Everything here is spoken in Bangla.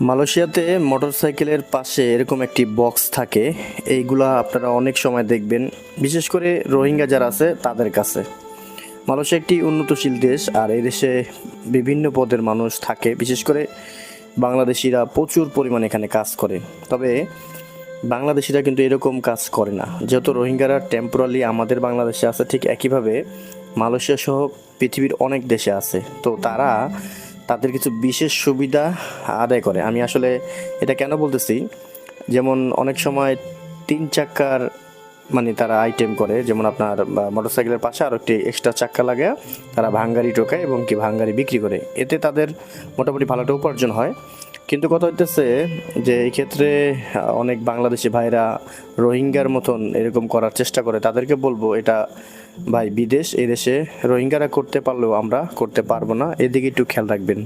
মালয়েশিয়াতে মোটরসাইকেলের পাশে এরকম একটি বক্স থাকে। এইগুলা আপনারা অনেক সময় দেখবেন। বিশেষ করে রোহিঙ্গা যারা আছে, তাদের কাছে। মালয়েশিয়া একটি উন্নতশীল দেশ, আর এই দেশে বিভিন্ন পদের মানুষ থাকে। বিশেষ করে বাংলাদেশিরা প্রচুর পরিমাণে এখানে কাজ করে। তবে বাংলাদেশিরা কিন্তু এরকম কাজ করে না। যেহেতু রোহিঙ্গারা টেম্পোরালি আমাদের বাংলাদেশে আছে, ঠিক একইভাবে মালয়েশিয়া সহ পৃথিবীর অনেক দেশে আছে। তো তারা তাদের কিছু বিশেষ সুবিধা আদায় করে। আমি আসলে এটা কেন বলতেছি? যেমন অনেক সময় তিন চাক্কার মানে তারা আইটেম করে, যেমন আপনার মোটরসাইকেলের পাশে আরও একটি এক্সট্রা চাক্কা লাগে, তারা ভাঙ্গারি টোকায় এবং কি ভাঙ্গারি বিক্রি করে। এতে তাদের মোটামুটি ভালোটা উপার্জন হয়। কিন্তু কথা হইতেছে যে এই ক্ষেত্রে অনেক বাংলাদেশি ভাইরা রোহিঙ্গার মতন এরকম করার চেষ্টা করে। তাদেরকে বলব এটা ভাই বিদেশ এদেশে রোহিঙ্গারা করতে পারলেও আমরা করতে পারব না। এদিকে একটু খেয়াল রাখবেন।